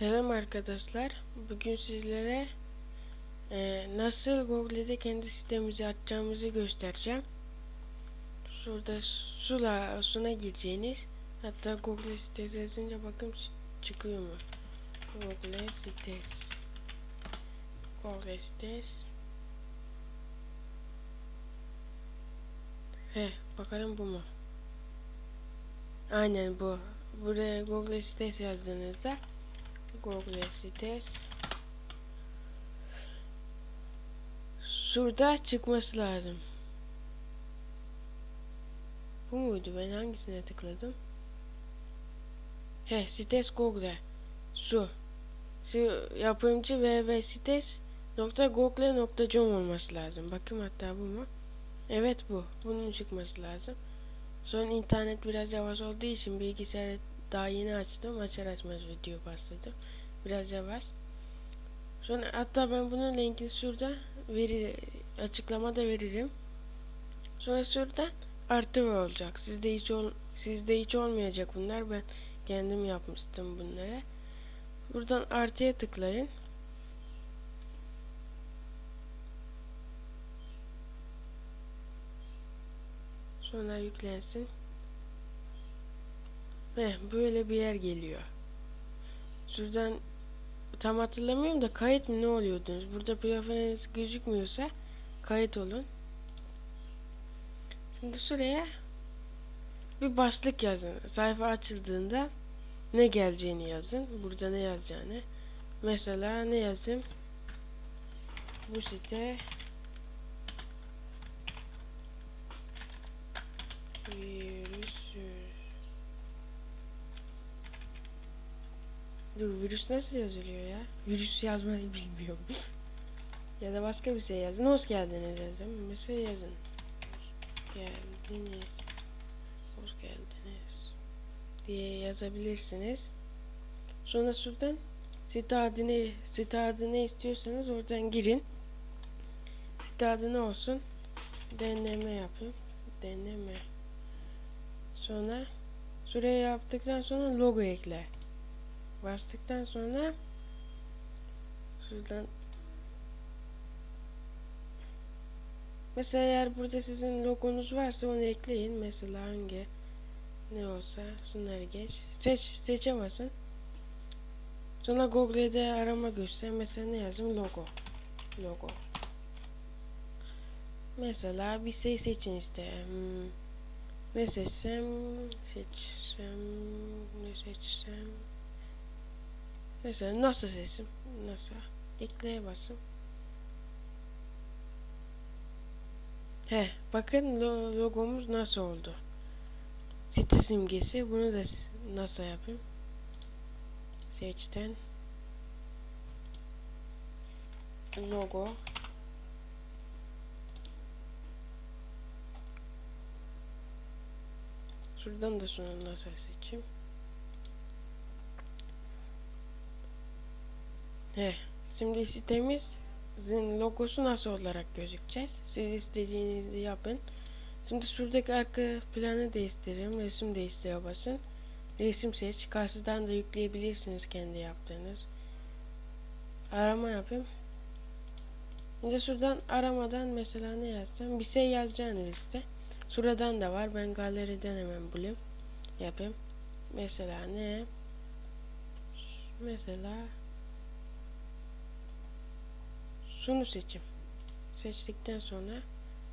Selam arkadaşlar. Bugün sizlere e, nasıl Google'de kendi sitemizi açacağımızı göstereceğim. Şurada sula, suna gireceğiniz. Hatta Google sitesi yazınca bakın çıkıyor mu? Google sitesi. Google sitesi. He, bakalım bu mu? Aynen bu. Buraya Google sitesi yazdığınızda Google sitesi Şurada çıkması lazım. Bu muydu? Ben hangisine tıkladım? He, sites Google. Şu. Şu yapımcı www.sites.google.com olması lazım. Bakayım hatta bu mu? Evet bu. Bunun çıkması lazım. Son internet biraz yavaş olduğu için bilgisayarı daha yeni açtım. Açar açmaz video başladım. Biraz yavaş. Sonra hatta ben bunun linkini şurada verir, açıklamada veririm. Sonra şuradan artı olacak. Sizde hiç ol, sizde hiç olmayacak bunlar. Ben kendim yapmıştım bunları. Buradan artıya tıklayın. Sonra yüklensin. Heh, böyle bir yer geliyor. Şuradan tam hatırlamıyorum da kayıt mı ne oluyordunuz? Burada preferans gözükmüyorsa kayıt olun. Şimdi şuraya bir başlık yazın. Sayfa açıldığında ne geleceğini yazın. Burada ne yazacağını. Mesela ne yazayım? Bu site Dur virüs nasıl yazılıyor ya? Virüs yazmayı bilmiyorum. ya da başka bir şey yazın. Hoş geldiniz yazın. Mesela yazın. Hoş geldiniz. Hoş geldiniz. Diye yazabilirsiniz. Sonra şuradan site adını, site adını istiyorsanız oradan girin. Site adı ne olsun? Deneme yapın. Deneme. Sonra şuraya yaptıktan sonra logo ekle. Bastıktan sonra şuradan Mesela eğer burada sizin logonuz varsa onu ekleyin. Mesela hangi ne olsa şunları geç. Seç, seçe basın. Sonra Google'de arama göster. Mesela ne yazayım? Logo. Logo. Mesela bir şey seçin işte. Hmm. Ne seçsem? Seçsem. Ne seçsem? Mesela nasıl seçim? Nasıl? Ekleye basın. He, bakın lo logomuz nasıl oldu. Site simgesi. Bunu da nasıl yapayım? Seçten. Logo. Şuradan da sonra nasıl seçeyim? He, şimdi sitemizin logosu nasıl olarak gözükeceğiz? Siz istediğinizi yapın. Şimdi şuradaki arka planı değiştirelim. Resim değiştire basın. Resim seç. Karşıdan da yükleyebilirsiniz kendi yaptığınız. Arama yapayım. Şimdi şuradan aramadan mesela ne yazacağım? Bir şey yazacağınız işte. Şuradan da var. Ben galeriden hemen bulayım. Yapayım. Mesela ne? Mesela Şunu seçim. Seçtikten sonra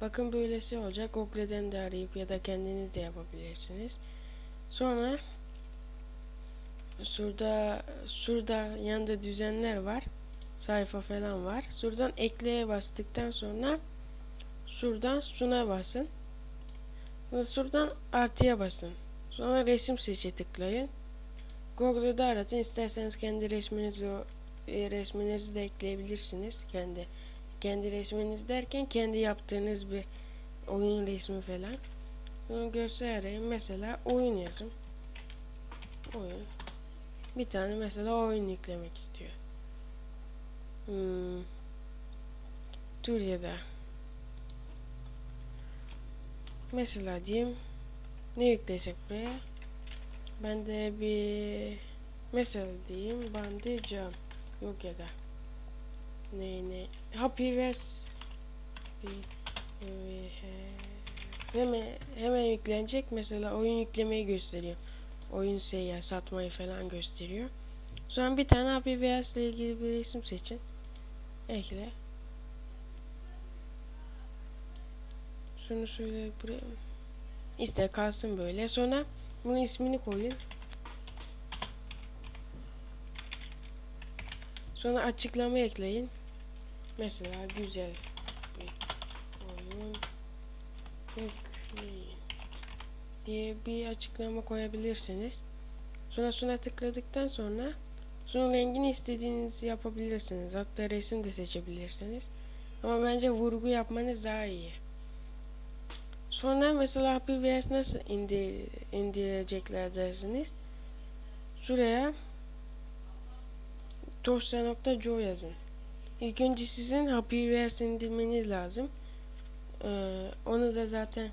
bakın böylesi olacak. Google'den de arayıp ya da kendiniz de yapabilirsiniz. Sonra şurada şurada yanında düzenler var. Sayfa falan var. Şuradan ekleye bastıktan sonra şuradan suna basın. Sonra şuradan artıya basın. Sonra resim seçe tıklayın. Google'da aratın. İsterseniz kendi resminizi resminizi de ekleyebilirsiniz. Kendi kendi resminiz derken kendi yaptığınız bir oyun resmi falan. Bunu göstereyim. Mesela oyun yazım. Oyun. Bir tane mesela oyun yüklemek istiyor. Hmm. Da mesela diyeyim ne yükleyecek buraya? Ben de bir Mesela diyeyim bandicam yok ya da. Ne ne? Happy vers hemen, hemen yüklenecek. Mesela oyun yüklemeyi gösteriyor. Oyun seyyar satmayı falan gösteriyor. Sonra bir tane Happy Wheels ile ilgili bir resim seçin. Ekle. Şunu şöyle buraya. İşte kalsın böyle. Sonra bunun ismini koyun Sonra açıklama ekleyin. Mesela güzel bir oyun yükleyin diye bir açıklama koyabilirsiniz. Sonra şuna tıkladıktan sonra sonra rengini istediğinizi yapabilirsiniz. Hatta resim de seçebilirsiniz. Ama bence vurgu yapmanız daha iyi. Sonra mesela Happy Wheels nasıl indir, indirecekler dersiniz. Şuraya dosya.co yazın. İlk önce sizin Happy Wheels indirmeniz lazım. Ee, onu da zaten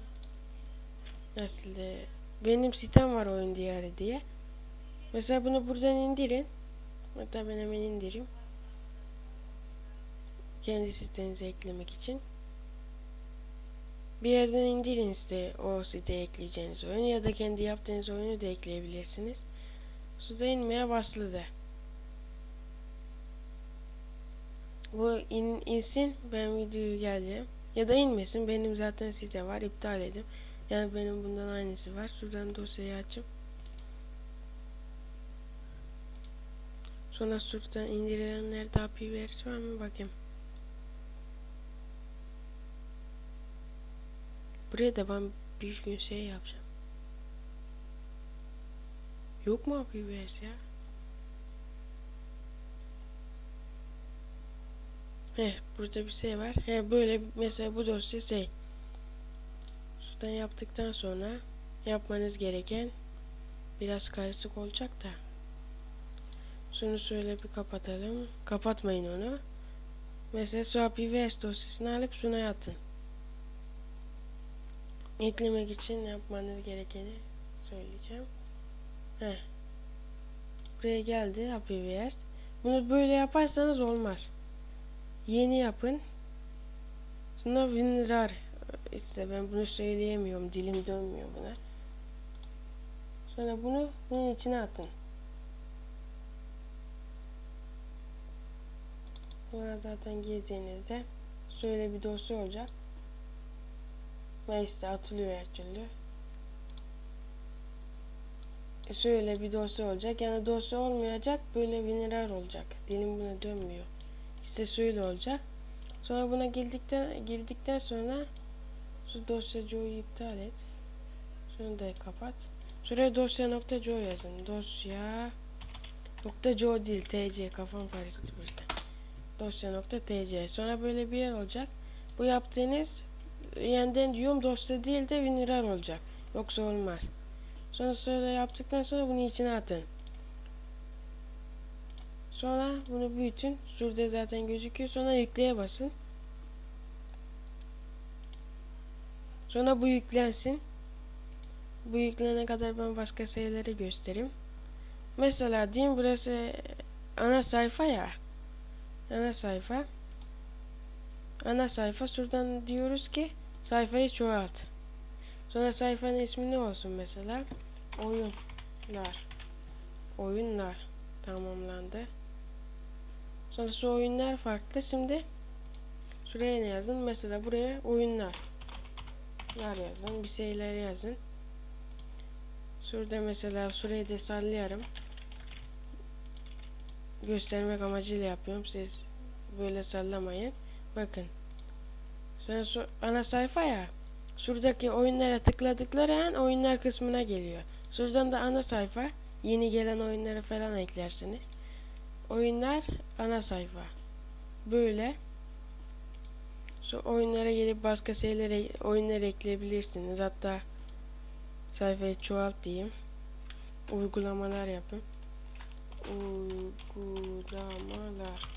nasıl de, benim sitem var oyun diyarı diye. Mesela bunu buradan indirin. Hatta ben hemen indireyim. Kendi sitenize eklemek için. Bir yerden indirin işte o siteye ekleyeceğiniz oyun ya da kendi yaptığınız oyunu da ekleyebilirsiniz. Suda inmeye başladı. Bu in, insin ben videoyu geleceğim. Ya da inmesin benim zaten site var iptal edip. Yani benim bundan aynısı var. Şuradan dosyayı açıp Sonra şuradan indirilenlerde API verisi var mı bakayım. Buraya da ben bir gün şey yapacağım. Yok mu API verisi ya? He burada bir şey var. He böyle mesela bu dosya şey. Şuradan yaptıktan sonra yapmanız gereken biraz karışık olacak da. Şunu şöyle bir kapatalım. Kapatmayın onu. Mesela swap IVS dosyasını alıp şuna atın. Eklemek için yapmanız gerekeni söyleyeceğim. Heh. Buraya geldi West. Bunu böyle yaparsanız olmaz. Yeni yapın. Sonra WinRAR işte ben bunu söyleyemiyorum. Dilim dönmüyor buna. Sonra bunu bunun içine atın. Sonra zaten girdiğinizde şöyle bir dosya olacak. Ve işte atılıyor her türlü. E şöyle bir dosya olacak. Yani dosya olmayacak. Böyle WinRAR olacak. Dilim buna dönmüyor. İşte şöyle olacak. Sonra buna girdikten girdikten sonra şu dosya Joe'yu iptal et. Şunu da kapat. Şuraya dosya nokta Joe yazın. Dosya nokta Joe değil TC kafam karıştı burada. Dosya nokta TC. Sonra böyle bir yer olacak. Bu yaptığınız yeniden diyorum dosya değil de WinRAR olacak. Yoksa olmaz. Sonra şöyle yaptıktan sonra bunu içine atın. Sonra bunu büyütün. Şurada zaten gözüküyor. Sonra yükleye basın. Sonra bu yüklensin. Bu yüklene kadar ben başka şeyleri göstereyim. Mesela diyeyim burası ana sayfa ya. Ana sayfa. Ana sayfa. Şuradan diyoruz ki sayfayı çoğalt. Sonra sayfanın ismi ne olsun mesela? Oyunlar. Oyunlar tamamlandı. Sonra şu oyunlar farklı. Şimdi şuraya ne yazın? Mesela buraya oyunlar. Lar yazın. Bir şeyler yazın. Şurada mesela şurayı da sallıyorum. Göstermek amacıyla yapıyorum. Siz böyle sallamayın. Bakın. Sonra ana sayfa ya. Şuradaki oyunlara tıkladıkları an oyunlar kısmına geliyor. Şuradan da ana sayfa. Yeni gelen oyunları falan eklersiniz. Oyunlar ana sayfa. Böyle. Şu oyunlara gelip başka şeylere oyunlar ekleyebilirsiniz. Hatta sayfayı çoğalt diyeyim. Uygulamalar yapın. Uygulamalar.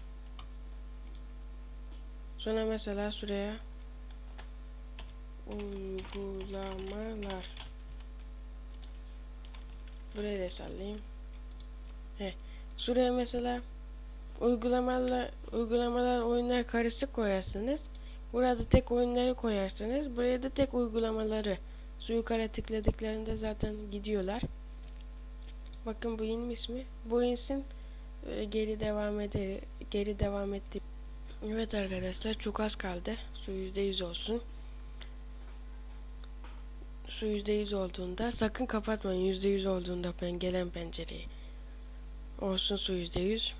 Sonra mesela şuraya uygulamalar. Buraya da sallayayım. He. Şuraya mesela uygulamalar, uygulamalar oyunlar karışık koyarsınız. Burada tek oyunları koyarsınız. Buraya da tek uygulamaları. Su yukarı tıkladıklarında zaten gidiyorlar. Bakın bu inmiş mi? Bu insin e, geri devam eder geri devam etti. Evet arkadaşlar çok az kaldı. Su %100 olsun. Su %100 olduğunda sakın kapatmayın. %100 olduğunda ben gelen pencereyi. Olsun su %100.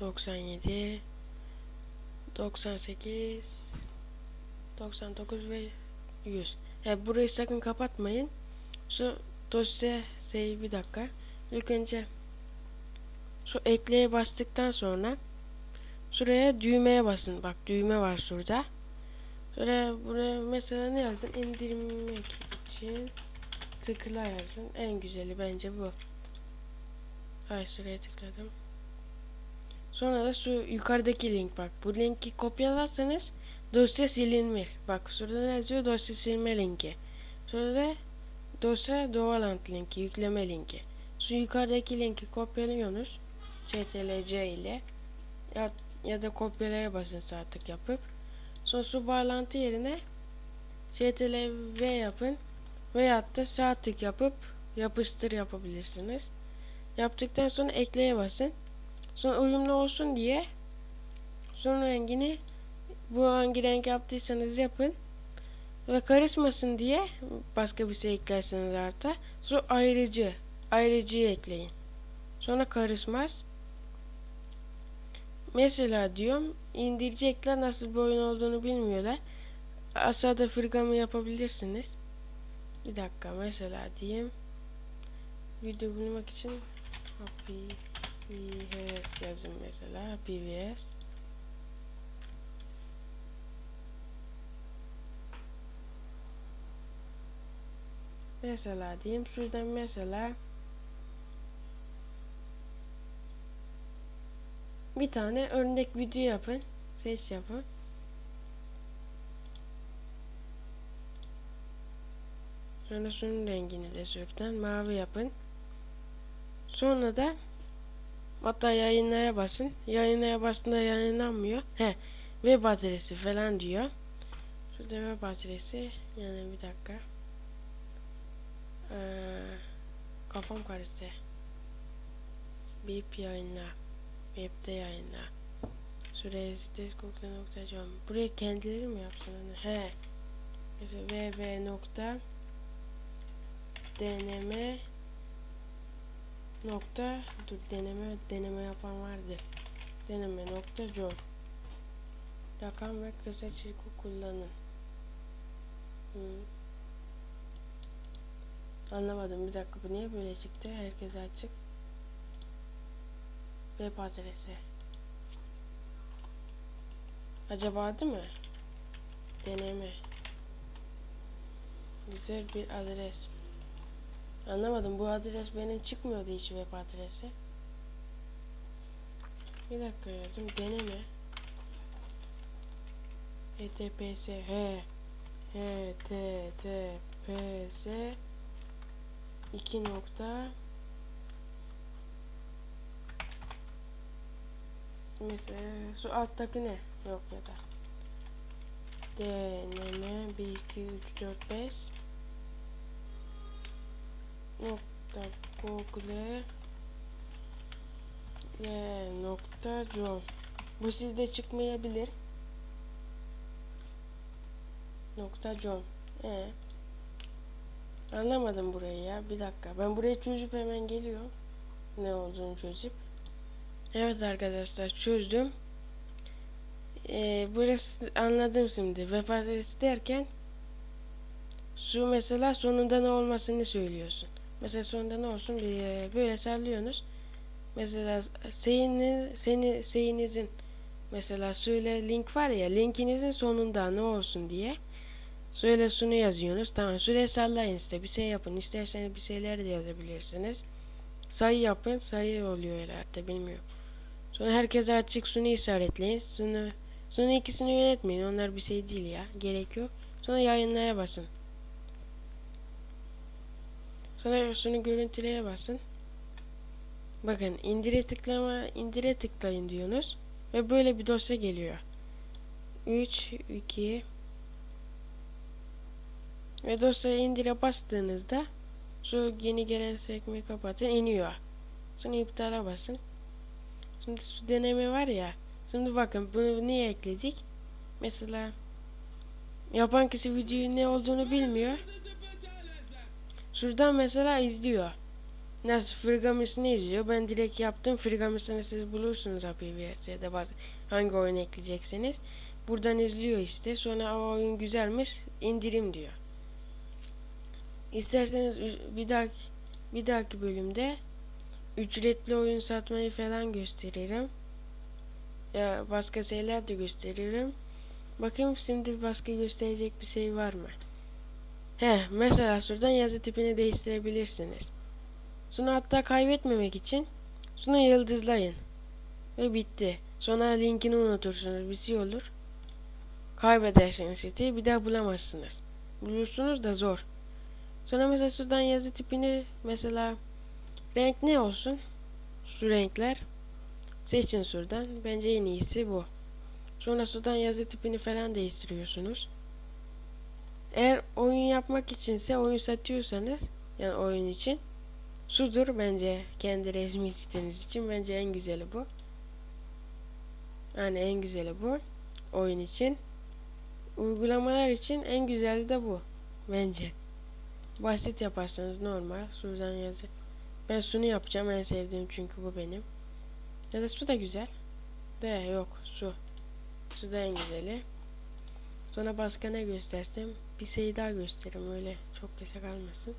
97 98 99 ve 100. He, burayı sakın kapatmayın. Şu dosya şey bir dakika. İlk önce şu ekleye bastıktan sonra şuraya düğmeye basın. Bak düğme var şurada. Sonra buraya mesela ne yazın? İndirmek için tıkla yazın. En güzeli bence bu. Ay şuraya tıkladım. Sonra da şu yukarıdaki link bak. Bu linki kopyalarsanız dosya silinir. Bak şurada ne yazıyor? Dosya silme linki. Sonra da dosya Doğaland linki, yükleme linki. Şu yukarıdaki linki kopyalıyorsunuz. CTRL-C ile ya, ya da kopyalaya basın sağ tık yapıp sonra şu bağlantı yerine CTRL-V yapın veyahut da sağ tık yapıp yapıştır yapabilirsiniz. Yaptıktan sonra ekleye basın. Sonra uyumlu olsun diye son rengini bu hangi renk yaptıysanız yapın. Ve karışmasın diye başka bir şey eklerseniz arta. Sonra ayrıcı. Ayrıcıyı ekleyin. Sonra karışmaz. Mesela diyorum indirecekler nasıl bir oyun olduğunu bilmiyorlar. Aşağıda fırgamı yapabilirsiniz. Bir dakika mesela diyeyim. Video bulmak için Happy VS yazın mesela. Happy VS. Mesela diyeyim şuradan mesela bir tane örnek video yapın. Seç yapın. Sonra şunun rengini de şuradan mavi yapın. Sonra da hatta yayınlaya basın. Yayınlaya bastığında yayınlanmıyor. He, web adresi falan diyor. Şurada web adresi yani bir dakika. Ee, kafam karıştı. Bip yayınla. Web'de yayınla. Şuraya siteskokta.com Buraya kendileri mi yapsın? He. Mesela www nokta dur deneme deneme yapan vardı. Deneme nokta com Rakam ve kısa çizgi kullanın. Hmm. Anlamadım bir dakika bu niye böyle çıktı? Herkese açık. Web adresi. Acaba değil mi? Deneme. Güzel bir adres. Anlamadım. Bu adres benim çıkmıyordu hiç web adresi. Bir dakika yazayım. Deneme. https h https 2 nokta. Mesela şu alttaki ne? Yok ya da. Deneme 1 2 3 4 5 nokta google. Y nokta com bu sizde çıkmayabilir. Nokta com e anlamadım burayı ya. Bir dakika. Ben burayı çözüp hemen geliyorum. Ne olduğunu çözüp. Evet arkadaşlar çözdüm. Ee, burası anladım şimdi. Web adresi derken şu mesela sonunda ne olmasını söylüyorsun Mesela sonunda ne olsun bir e, böyle sallıyorsunuz. Mesela seyini, seni, seyinizin mesela söyle link var ya linkinizin sonunda ne olsun diye söyle şunu yazıyorsunuz. Tamam süre sallayın işte bir şey yapın. İsterseniz bir şeyler de yazabilirsiniz. Sayı yapın. Sayı oluyor herhalde bilmiyorum. Sonra herkese açık şunu işaretleyin. Şunu, şunu ikisini yönetmeyin. Onlar bir şey değil ya. Gerek yok. Sonra yayınlaya basın. Sonra şunu görüntüleye basın. Bakın indire tıklama indire tıklayın diyorsunuz ve böyle bir dosya geliyor. 3 2 ve dosyayı indire bastığınızda şu yeni gelen sekmeyi kapatın iniyor. Sonra iptala basın. Şimdi şu deneme var ya. Şimdi bakın bunu niye ekledik? Mesela yapan kişi videoyu ne olduğunu bilmiyor. Şuradan mesela izliyor. Nasıl Frigamis'ini izliyor. Ben direkt yaptım. Frigamis'ini siz bulursunuz APVS ya da bazı hangi oyun ekleyecekseniz. Buradan izliyor işte. Sonra o oyun güzelmiş. indirim diyor. İsterseniz bir dahaki bir dahaki bölümde ücretli oyun satmayı falan gösteririm. Ya başka şeyler de gösteririm. Bakayım şimdi başka gösterecek bir şey var mı? He, mesela şuradan yazı tipini değiştirebilirsiniz. Şunu hatta kaybetmemek için şunu yıldızlayın. Ve bitti. Sonra linkini unutursunuz. Bir şey olur. Kaybedersiniz siteyi bir daha bulamazsınız. Bulursunuz da zor. Sonra mesela şuradan yazı tipini mesela renk ne olsun? Şu renkler. Seçin şuradan. Bence en iyisi bu. Sonra şuradan yazı tipini falan değiştiriyorsunuz. Eğer oyun yapmak içinse oyun satıyorsanız yani oyun için Sudur bence kendi resmi siteniz için bence en güzeli bu. Yani en güzeli bu. Oyun için. Uygulamalar için en güzeli de bu. Bence. Basit yaparsanız normal. Şuradan yazı. Ben şunu yapacağım en sevdiğim çünkü bu benim. Ya da su da güzel. De yok su. Su da en güzeli. Sonra başka ne göstersem bir şey daha gösteririm öyle çok kısa kalmasın.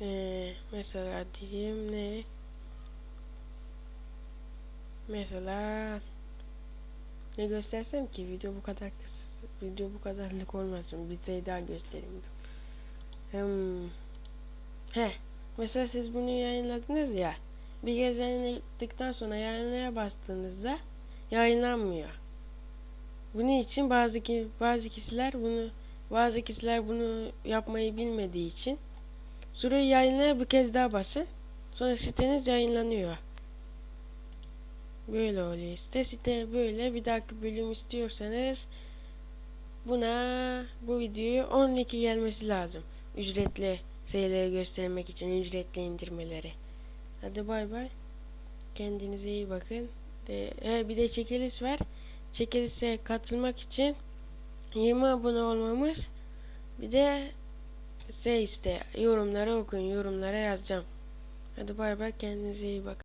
Ee, mesela diyeyim ne? Mesela ne göstersem ki video bu kadar kısa video bu kadarlık olmasın bir şey daha göstereyim. Hmm. He mesela siz bunu yayınladınız ya bir kez yayınladıktan sonra yayınlaya bastığınızda yayınlanmıyor. Bunun için bazı ki bazı kişiler bunu bazı kişiler bunu yapmayı bilmediği için Şurayı yayınlaya bir kez daha basın. Sonra siteniz yayınlanıyor. Böyle oluyor işte. Site böyle. Bir dahaki bölüm istiyorsanız buna bu videoyu 10 like gelmesi lazım. Ücretli şeyleri göstermek için ücretli indirmeleri. Hadi bay bay. Kendinize iyi bakın. De, he, bir de çekiliş var. Çekilişe katılmak için 20 abone olmamız bir de şey işte yorumlara okuyun yorumlara yazacağım. Hadi bay bay kendinize iyi bakın.